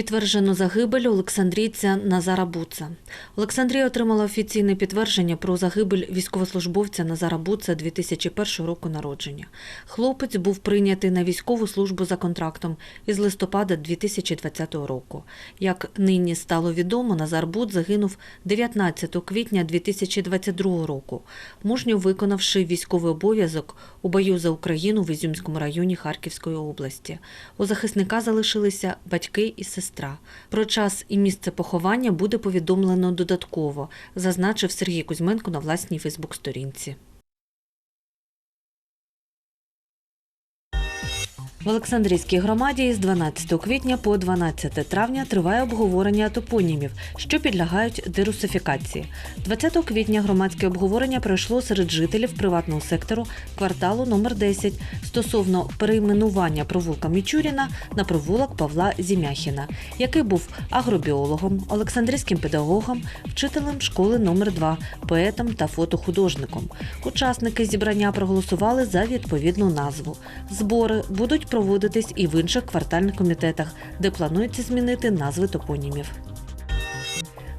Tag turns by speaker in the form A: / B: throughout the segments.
A: Підтверджено загибель олександрійця Назара Буца. Олександрія отримала офіційне підтвердження про загибель військовослужбовця Назара Буца 2001 року народження. Хлопець був прийнятий на військову службу за контрактом із листопада 2020 року. Як нині стало відомо, Назар Буц загинув 19 квітня 2022 року, мужньо виконавши військовий обов'язок у бою за Україну в Ізюмському районі Харківської області. У захисника залишилися батьки і сестра. Про час і місце поховання буде повідомлено додатково, зазначив Сергій Кузьменко на власній Фейсбук-сторінці. В Олександрійській громаді з 12 квітня по 12 травня триває обговорення топонімів, що підлягають дерусифікації. 20 квітня громадське обговорення пройшло серед жителів приватного сектору кварталу номер 10 стосовно перейменування провулка Мічуріна на провулок Павла Зімяхіна, який був агробіологом, олександрійським педагогом, вчителем школи номер 2 поетом та фотохудожником. Учасники зібрання проголосували за відповідну назву. Збори будуть проводитись і в інших квартальних комітетах, де планується змінити назви топонімів.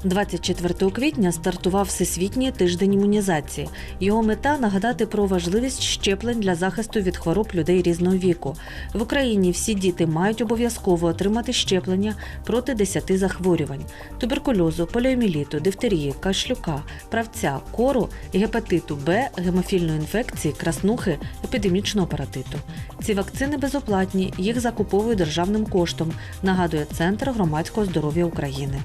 A: 24 квітня стартував Всесвітній тиждень імунізації. Його мета нагадати про важливість щеплень для захисту від хвороб людей різного віку. В Україні всі діти мають обов'язково отримати щеплення проти 10 захворювань: туберкульозу, поліоміліту, дифтерії, кашлюка, правця, кору, гепатиту Б, гемофільної інфекції, краснухи, епідемічного паратиту. Ці вакцини безоплатні, їх закуповують державним коштом, нагадує Центр громадського здоров'я України.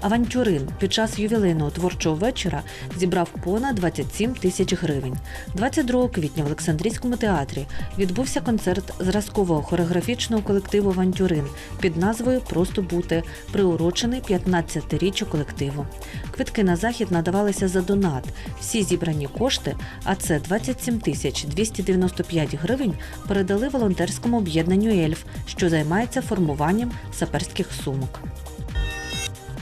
A: Авантюрин під час ювілейного творчого вечора зібрав понад 27 тисяч гривень. 22 квітня в Олександрійському театрі відбувся концерт зразкового хореографічного колективу Авантюрин під назвою Просто бути, приурочений 15-річчю колективу. Квитки на захід надавалися за донат. Всі зібрані кошти, а це 27 тисяч 295 гривень, передали волонтерському об'єднанню Ельф, що займається формуванням саперських сумок.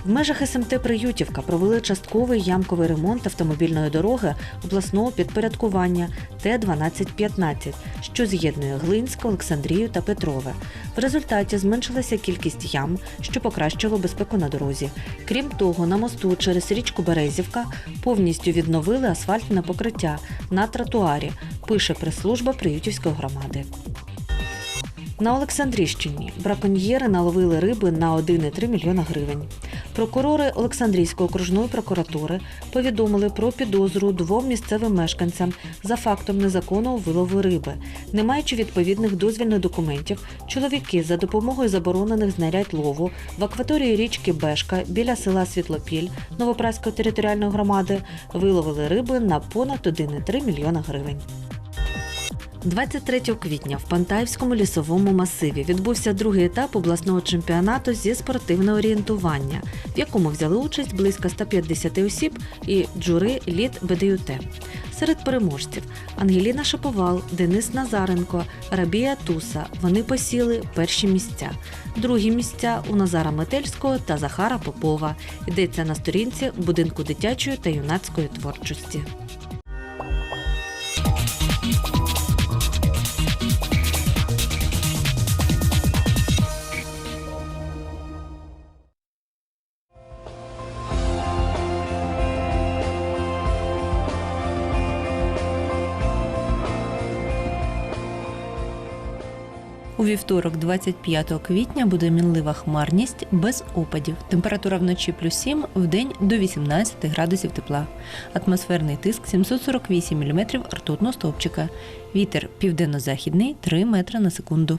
A: В межах СМТ Приютівка провели частковий ямковий ремонт автомобільної дороги обласного підпорядкування Т-1215, що з'єднує Глинськ, Олександрію та Петрове. В результаті зменшилася кількість ям, що покращило безпеку на дорозі. Крім того, на мосту через річку Березівка повністю відновили асфальтне покриття на тротуарі, пише прес-служба Приютівської громади. На Олександрійщині браконьєри наловили риби на 1,3 мільйона гривень. Прокурори Олександрійської окружної прокуратури повідомили про підозру двом місцевим мешканцям за фактом незаконного вилову риби. Не маючи відповідних дозвільних документів, чоловіки за допомогою заборонених знарядь лову в акваторії річки Бешка біля села Світлопіль Новопраської територіальної громади виловили риби на понад 1,3 мільйона гривень. 23 квітня в Пантаївському лісовому масиві відбувся другий етап обласного чемпіонату зі спортивного орієнтування, в якому взяли участь близько 150 осіб і джури літ БДЮТ. Серед переможців Ангеліна Шаповал, Денис Назаренко, Рабія Туса. Вони посіли перші місця. Другі місця у Назара Метельського та Захара Попова. Йдеться на сторінці будинку дитячої та юнацької творчості.
B: У вівторок, 25 квітня, буде мінлива хмарність без опадів. Температура вночі плюс 7, в день до 18 градусів тепла. Атмосферний тиск 748 мм ртутного стовпчика. Вітер південно-західний 3 метри на секунду.